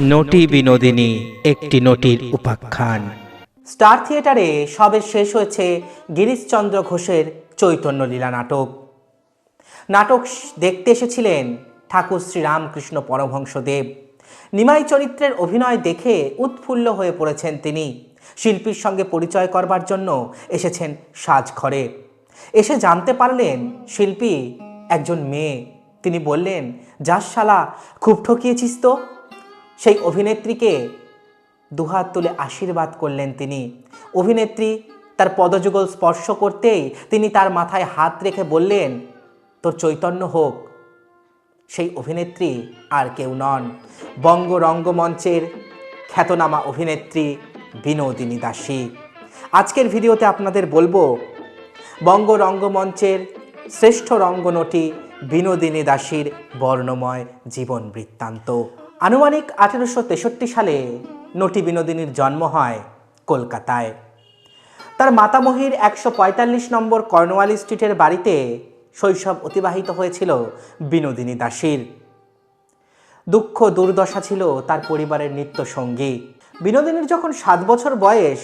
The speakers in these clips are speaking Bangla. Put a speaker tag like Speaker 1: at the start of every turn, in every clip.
Speaker 1: নটি বিনোদিনী, একটি নটির উপাখ্যান। স্টার থিয়েটারে সবে শেষ হয়েছে গিরিশচন্দ্র ঘোষের চৈতন্য লীলা নাটক। নাটক দেখতে এসেছিলেন ঠাকুর শ্রীরামকৃষ্ণ পরমহংসদেব। নিমাই চরিত্রের অভিনয় দেখে উৎফুল্ল হয়ে পড়েছেন তিনি। শিল্পীর সঙ্গে পরিচয় করবার জন্য এসেছেন সাজঘরে। এসে জানতে পারলেন শিল্পী একজন মেয়ে। তিনি বললেন, যাস শালা, খুব ঠকিয়েছিস তো? সেই অভিনেত্রীকে দুহাত তুলে আশীর্বাদ করলেন তিনি। অভিনেত্রী তার পদযুগল স্পর্শ করতেই তিনি তার মাথায় হাত রেখে বললেন, তোর চৈতন্য হোক সেই অভিনেত্রী আর কেউ নন। বঙ্গ রঙ্গমঞ্চের খ্যাতনামা অভিনেত্রী বিনোদিনী দাসী। আজকের ভিডিওতে আপনাদের বলব বঙ্গ রঙ্গমঞ্চের শ্রেষ্ঠ রঙ্গনটি বিনোদিনী দাসীর বর্ণময় জীবন বৃত্তান্ত। আনুমানিক আঠেরোশো তেষট্টি সালে নটি বিনোদিনীর জন্ম হয় কলকাতায়। তার মাতামহীর একশো পঁয়তাল্লিশ নম্বর কর্নওয়ালি স্ট্রিটের বাড়িতে শৈশব অতিবাহিত হয়েছিল বিনোদিনী দাসীর। দুঃখ দুর্দশা ছিল তার পরিবারের নিত্য সঙ্গী। বিনোদিনীর যখন সাত বছর বয়স,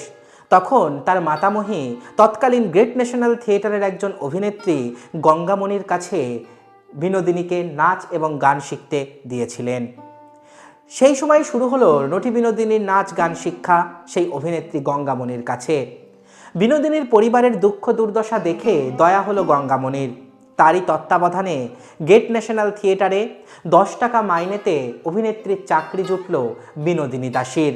Speaker 1: তখন তার মাতামহী তৎকালীন গ্রেট ন্যাশনাল থিয়েটারের একজন অভিনেত্রী গঙ্গামণির কাছে বিনোদিনীকে নাচ এবং গান শিখতে দিয়েছিলেন। সেই সময় শুরু হলো নটি বিনোদিনীর নাচ, গান, শিক্ষা, সেই অভিনেত্রী গঙ্গামণির কাছে। বিনোদিনীর পরিবারের দুঃখ, দুর্দশা দেখে দয়া হলো গঙ্গামণির তারই তত্ত্বাবধানে গেট ন্যাশনাল থিয়েটারে দশ টাকা মাইনেতে অভিনেত্রীর চাকরি জুটল বিনোদিনী দাসীর।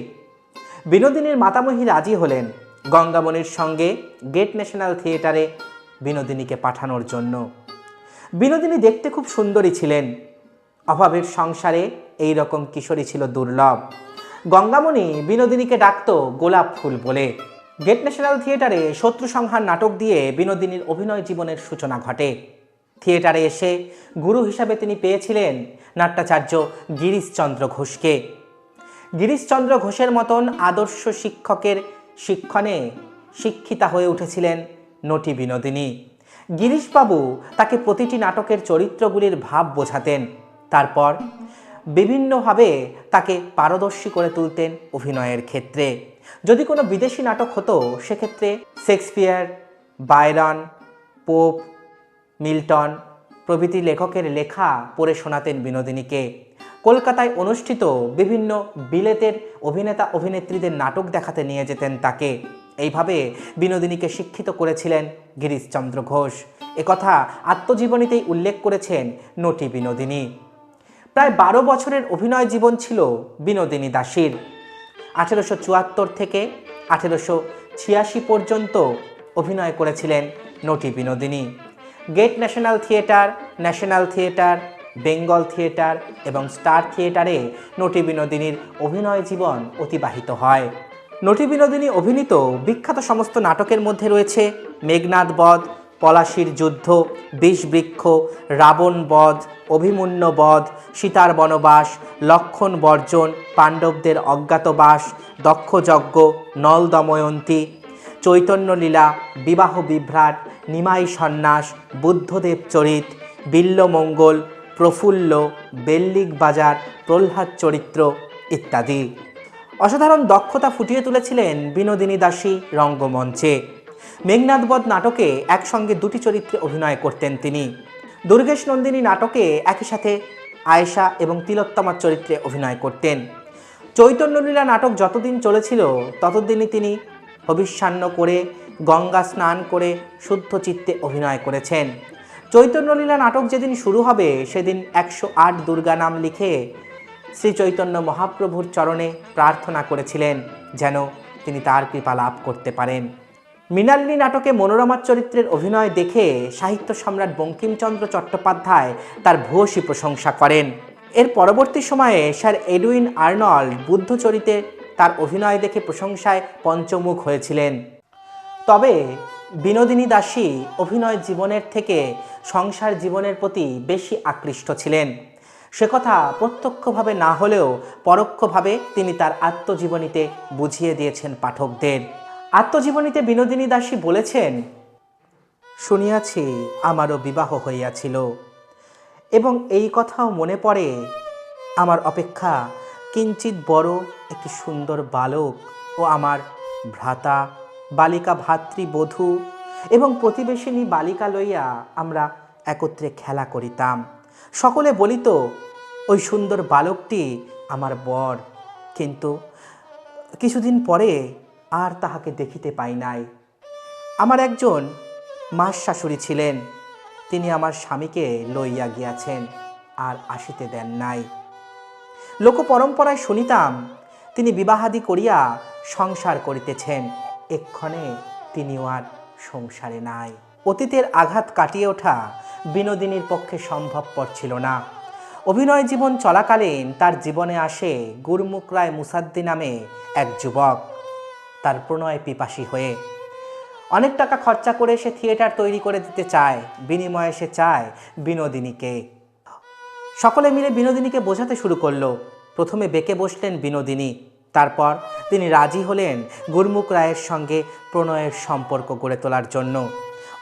Speaker 1: বিনোদিনীর মাতামহী রাজি হলেন গঙ্গামণির সঙ্গে গেট ন্যাশনাল থিয়েটারে বিনোদিনীকে পাঠানোর জন্য। বিনোদিনী দেখতে খুব সুন্দরী ছিলেন। অভাবের সংসারে এই রকম কিশোরী ছিল দুর্লভ। গঙ্গামণি বিনোদিনীকে ডাকত গোলাপ ফুল বলে। গেট ন্যাশনাল থিয়েটারে শত্রু সংহার নাটক দিয়ে বিনোদিনীর অভিনয় জীবনের সূচনা ঘটে। থিয়েটারে এসে গুরু হিসাবে তিনি পেয়েছিলেন নাট্যাচার্য গিরিশচন্দ্র ঘোষকে। গিরিশচন্দ্র ঘোষের মতন আদর্শ শিক্ষকের শিক্ষণে শিক্ষিতা হয়ে উঠেছিলেন নটি বিনোদিনী। গিরিশবাবু তাকে প্রতিটি নাটকের চরিত্রগুলির ভাব বোঝাতেন। তারপর বিভিন্নভাবে তাকে পারদর্শী করে তুলতেন অভিনয়ের ক্ষেত্রে। যদি কোনো বিদেশি নাটক হতো, সেক্ষেত্রে শেক্সপিয়ার বায়রন পোপ, মিল্টন প্রভৃতি লেখকের লেখা পড়ে শোনাতেন বিনোদিনীকে। কলকাতায় অনুষ্ঠিত বিভিন্ন বিলেতের অভিনেতা অভিনেত্রীদের নাটক দেখাতে নিয়ে যেতেন তাকে। এইভাবে বিনোদিনীকে শিক্ষিত করেছিলেন গিরিশচন্দ্র ঘোষ। একথা আত্মজীবনীতেই উল্লেখ করেছেন নটি বিনোদিনী। প্রায় বারো বছরের অভিনয় জীবন ছিল বিনোদিনী দাসীর। আঠেরোশো চুয়াত্তর থেকে আঠেরোশো ছিয়াশি পর্যন্ত অভিনয় করেছিলেন Noti Binodini. Great national theatre national theatre, Bengal theatre এবং স্টার থিয়েটারে নটি বিনোদিনীর অভিনয় জীবন অতিবাহিত হয়। নটি বিনোদিনী অভিনীত বিখ্যাত সমস্ত নাটকের মধ্যে রয়েছে মেঘনাদ বধ পলাশির যুদ্ধ, বিষবৃক্ষ, রাবণ বধ, অভিমন্য বধ, সীতার বনবাস, লক্ষণ বর্জন, পাণ্ডবদের অজ্ঞাতবাস, দক্ষযজ্ঞ নল দময়ন্তী চৈতন্যলীলা, বিবাহ বিভ্রাট, নিমাই সন্ন্যাস, বুদ্ধদেব চরিত বিল্লমঙ্গল প্রফুল্ল, বেল্লিক বাজার, প্রহ্লাদ চরিত্র ইত্যাদি। অসাধারণ দক্ষতা ফুটিয়ে তুলেছিলেন বিনোদিনী দাসী রঙ্গমঞ্চে। মেঘনাথবধ নাটকে একসঙ্গে দুটি চরিত্রে অভিনয় করতেন তিনি। দুর্গেশ নন্দিনী নাটকে একই সাথে আয়েশা এবং তিলোত্তমার চরিত্রে অভিনয় করতেন। চৈতন্যলীলা নাটক যতদিন চলেছিল, ততদিনই তিনি হবিষ্যান্ন করে, গঙ্গা স্নান করে শুদ্ধ চিত্তে অভিনয় করেছেন। চৈতন্যলীলা নাটক যেদিন শুরু হবে, সেদিন একশো আট দুর্গা নাম লিখে শ্রী চৈতন্য মহাপ্রভুর চরণে প্রার্থনা করেছিলেন, যেন তিনি তার কৃপা লাভ করতে পারেন। মৃণালিনী নাটকে মনোরমার চরিত্রের অভিনয় দেখে সাহিত্য সম্রাট বঙ্কিমচন্দ্র চট্টোপাধ্যায় তার ভূয়সী প্রশংসা করেন। এর পরবর্তী সময়ে স্যার এডুইন আর্নল্ড বুদ্ধ চরিত্রে তার অভিনয় দেখে প্রশংসায় পঞ্চমুখ হয়েছিলেন। তবে বিনোদিনী দাসী অভিনয় জীবনের থেকে সংসার জীবনের প্রতি বেশি আকৃষ্ট ছিলেন। সে কথা প্রত্যক্ষভাবে না হলেও পরোক্ষভাবে তিনি তার আত্মজীবনীতে বুঝিয়ে দিয়েছেন পাঠকদের। আত্মজীবনীতে বিনোদিনী দাসী বলেছেন, শুনিয়াছি আমারও বিবাহ হইয়াছিল এবং এই কথাও মনে পড়ে, আমার অপেক্ষা কিঞ্চিত বড় একটি সুন্দর বালক ও আমার ভ্রাতা, বালিকা ভাতৃবধূ এবং প্রতিবেশিনী বালিকা লইয়া আমরা একত্রে খেলা করিতাম। সকলে বলিত, ওই সুন্দর বালকটি আমার বর। কিন্তু কিছুদিন পরে আর তাহাকে দেখিতে পাই নাই। আমার একজন মাস শাশুড়ি ছিলেন, তিনি আমার স্বামীকে লইয়া গিয়াছেন আর আসিতে দেন নাই। লোক পরম্পরায় শুনিতাম, তিনি বিবাহাদি করিয়া সংসার করিতেছেন, এক্ষণে তিনিও আর সংসারে নাই। অতীতের আঘাত কাটিয়ে ওঠা বিনোদিনীর পক্ষে সম্ভবপর ছিল না। অভিনয় জীবন চলাকালীন তার জীবনে আসে গুরমুখ রায় মুসাদ্দি নামে এক যুবক। তার প্রণয় পিপাসী হয়ে। অনেক টাকা খরচা করে সে থিয়েটার তৈরি করে দিতে চায়। বিনিময়ে সে চায় বিনোদিনীকে। সকলে মিলে বিনোদিনীকে বোঝাতে শুরু করল। প্রথমে বেঁকে বসলেন বিনোদিনী। তারপর তিনি রাজি হলেন গুরমুখ রায়ের সঙ্গে প্রণয়ের সম্পর্ক গড়ে তোলার জন্য।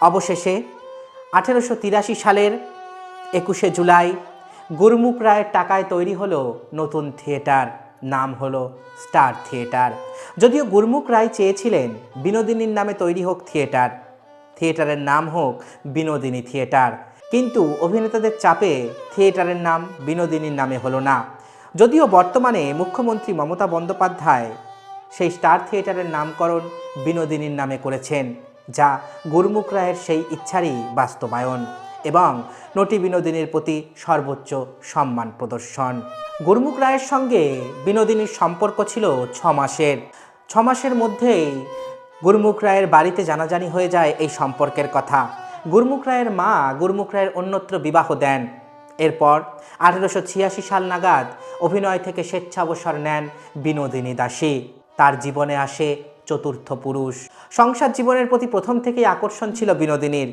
Speaker 1: অবশেষে আঠেরোশো তিরাশি সালের একুশে জুলাই গুরমুখ রায়ের টাকায় তৈরি হলো নতুন থিয়েটার। নাম হলো স্টার থিয়েটার। যদিও গুরমুখ রায় চেয়েছিলেন বিনোদিনীর নামে তৈরি হোক থিয়েটার, থিয়েটারের নাম হোক বিনোদিনী থিয়েটার। কিন্তু অভিনেতাদের চাপে থিয়েটারের নাম বিনোদিনীর নামে হলো না। যদিও বর্তমানে মুখ্যমন্ত্রী মমতা বন্দ্যোপাধ্যায় সেই স্টার থিয়েটারের নামকরণ বিনোদিনীর নামে করেছেন, যা গুরমুখ রায়ের সেই ইচ্ছারই বাস্তবায়ন। এবং নটি বিনোদিনীর প্রতি সর্বোচ্চ সম্মান প্রদর্শন। গুরমুখ রায়ের সঙ্গে বিনোদিনীর সম্পর্ক ছিল ছ মাসের। ছ মাসের মধ্যেই গুরমুখ রায়ের বাড়িতে জানাজানি হয়ে যায় এই সম্পর্কের কথা। গুরমুখ রায়ের মা গুরমুখ রায়ের অন্যত্র বিবাহ দেন। এরপর আঠেরোশো ছিয়াশি সাল নাগাদ অভিনয় থেকে স্বেচ্ছাবসর নেন বিনোদিনী দাসী। তার জীবনে আসে চতুর্থ পুরুষ। সংসার জীবনের প্রতি প্রথম থেকেই আকর্ষণ ছিল বিনোদিনীর।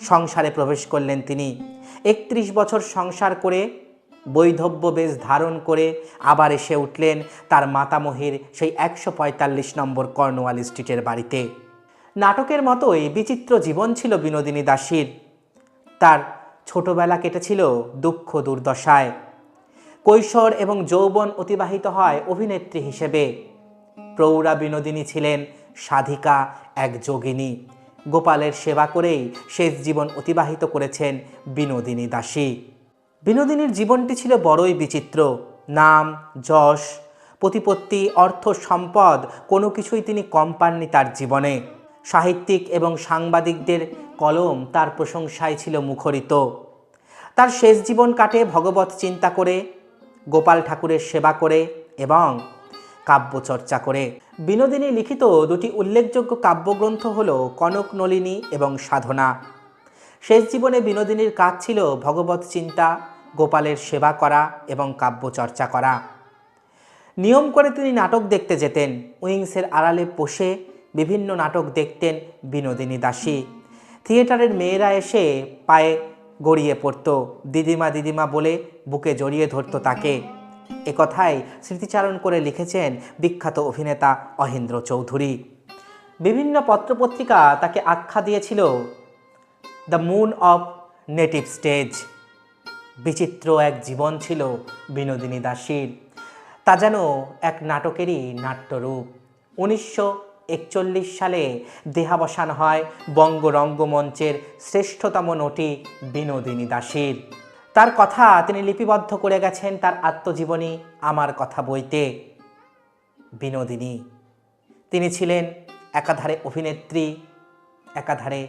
Speaker 1: সংসারে প্রবেশ করলেন তিনি। একত্রিশ বছর সংসার করে, বৈধব্য বেশ ধারণ করে আবার এসে উঠলেন তার মাতামহির সেই একশো পঁয়তাল্লিশ নম্বর কর্নওয়াল স্ট্রিটের বাড়িতে। নাটকের মতোই বিচিত্র জীবন ছিল বিনোদিনী দাসীর। তার ছোটবেলা কেটেছিল দুঃখ দুর্দশায়। কৈশোর এবং যৌবন অতিবাহিত হয় অভিনেত্রী হিসেবে। প্রৌঢ়া বিনোদিনী ছিলেন সাধিকা, এক যোগিনী। গোপালের সেবা করেই শেষ জীবন অতিবাহিত করেছেন বিনোদিনী দাসী। বিনোদিনীর জীবনটি ছিল বড়ই বিচিত্র। নাম, যশ, প্রতিপত্তি, অর্থ, সম্পদ কোনো কিছুই তিনি কম পাননি তার জীবনে। সাহিত্যিক এবং সাংবাদিকদের কলম তার প্রশংসায় ছিল মুখরিত। তার শেষ জীবন কাটে ভগবত চিন্তা করে, গোপাল ঠাকুরের সেবা করে এবং কাব্যচর্চা করে। বিনোদিনী লিখিত দুটি উল্লেখযোগ্য কাব্যগ্রন্থ হল কনক নলিনী এবং সাধনা। শেষ জীবনে বিনোদিনীর কাজ ছিল ভগবত চিন্তা, গোপালের সেবা করা এবং কাব্যচর্চা করা। নিয়ম করে তিনি নাটক দেখতে যেতেন। উইংসের আড়ালে বসে বিভিন্ন নাটক দেখতেন বিনোদিনী দাসী। থিয়েটারের মেয়েরা এসে পায়ে গড়িয়ে পড়ত। দিদিমা দিদিমা বলে বুকে জড়িয়ে ধরত তাকে। একথাই স্মৃতিচারণ করে লিখেছেন বিখ্যাত অভিনেতা অহেন্দ্র চৌধুরী। বিভিন্ন পত্রপত্রিকা তাকে আখ্যা দিয়েছিল the moon of native stage বিচিত্র এক জীবন ছিল বিনোদিনী দাসীর। তা যেন এক নাটকেরই নাট্যরূপ। উনিশশো একচল্লিশ সালে দেহাবসান হয় বঙ্গ রঙ্গমঞ্চের শ্রেষ্ঠতম নটি বিনোদিনী দাসীর। তার কথা তিনি লিপিবদ্ধ করে গেছেন তার আত্মজীবনী আমার কথা বইতে। বিনোদিনী, তিনি ছিলেন একাধারে অভিনেত্রী, একাধারে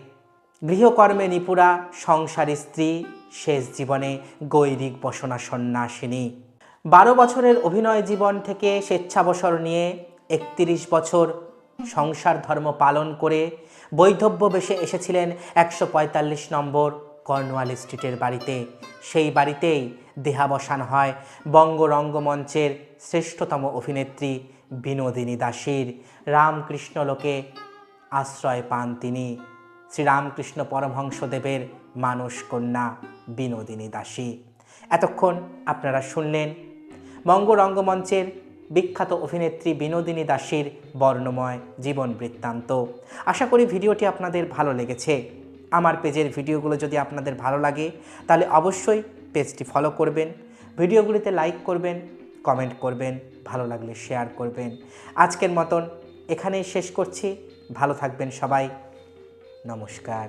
Speaker 1: গৃহকর্মে নিপুরা সংসারী স্ত্রী, শেষ জীবনে গৈরিক বসনা সন্ন্যাসিনী। বারো বছরের অভিনয় জীবন থেকে স্বেচ্ছাবসর নিয়ে একত্রিশ বছর সংসার ধর্ম পালন করে বৈধব্য বেশে এসেছিলেন একশো পঁয়তাল্লিশ নম্বর কর্নওয়াল স্ট্রিটের বাড়িতে। সেই বাড়িতেই দেহাবসান হয় বঙ্গরঙ্গমঞ্চের শ্রেষ্ঠতম অভিনেত্রী বিনোদিনী দাসীর। রামকৃষ্ণ লোকে আশ্রয় পান তিনি। শ্রীরামকৃষ্ণ পরমহংসদেবের মানস কন্যা বিনোদিনী দাসী। এতক্ষণ আপনারা শুনলেন বঙ্গ রঙ্গমঞ্চের বিখ্যাত অভিনেত্রী বিনোদিনী দাসীর বর্ণময় জীবন বৃত্তান্ত। আশা করি ভিডিওটি আপনাদের ভালো লেগেছে। আমার পেজের ভিডিওগুলো যদি আপনাদের ভালো লাগে, তাহলে অবশ্যই পেজটি ফলো করবেন, ভিডিওগুলিতে লাইক করবেন কমেন্ট করবেন, ভালো লাগলে শেয়ার করবেন। আজকের মতন এখানেই শেষ করছি, ভালো থাকবেন সবাই, নমস্কার।